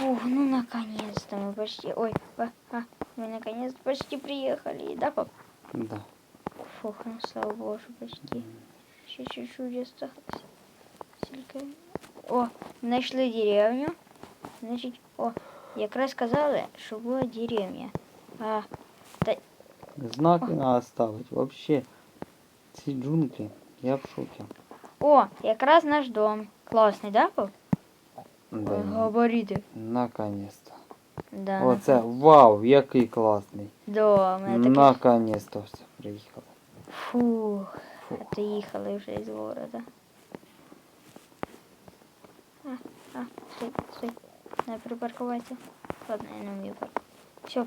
Фух, ну наконец-то мы почти... Ой, а, а, мы наконец-то почти приехали, да, пап? Да. Фух, ну слава богу, що почти. Ще чуть-чуть осталось. Тільки... О, знайшли деревню. Значить, о, якраз сказали, що була деревня. А, Знаки треба ставити. Вообще, ці джунглі, я в шокі. о, якраз наш дом. Класний, да, пап? Да, Ой. Наконец-то. Да, Оце, вау, який класний. Да, такі... Наконец-то все приїхали. Фух, а то їхали вже із города. А, а, стой, стой. Не припаркуватися. Ладно, я не вмію паркувати. Все.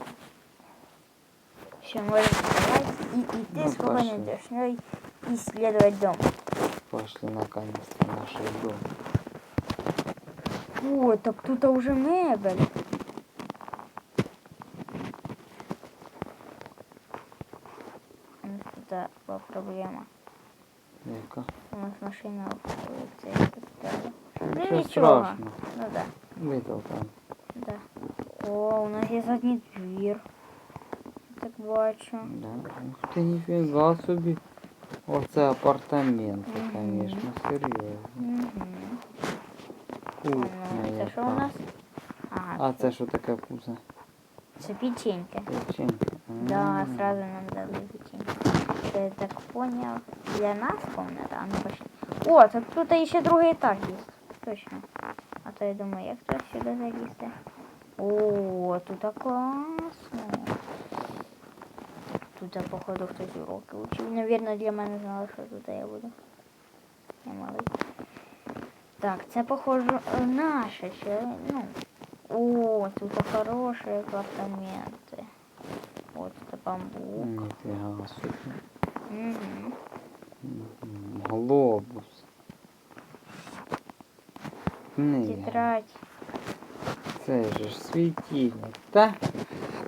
Все, можем вставать и идти Ну, спокойно пошли. душной исследовать дом. Пошли наконец-то наш дом. О, так тут уже мебель. У нас тут була проблема. Яка? У нас машина в цей стояла. Ну Нічого нічого. страшного. Ну да. Витолкаємо. Да. О, у нас є задній двір. Так бачу. Да. Ух ти, ніфіга собі. Оце апартаменти, Мгм. звісно, серйозно. Угу. Кухня Це що у нас? Ага, А це що таке пузо? це печенька. Печеньки. Да, сразу нам дали печеньку. Я так понял. Для нас комната, а ну пошли. О, тут, тут ще другий етаж є. Точно. А то я думаю, як то сюди залізти. О, тут так класно. Тут, походу, хтось уроки учив. Навірно, для мене знали, що тут я буду. Так, це похоже е, наше ще, ну. О, тут хороші апартаменти. От це бамбук. Ніфіга собі. Угу. Глобус. Книга. Тетрадь. Це же ж світильник, та?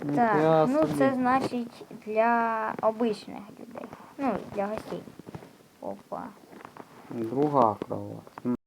Ніфіга Так, ну собі. це значить для обичних людей. Ну, для гостей. Опа. Друга кровать.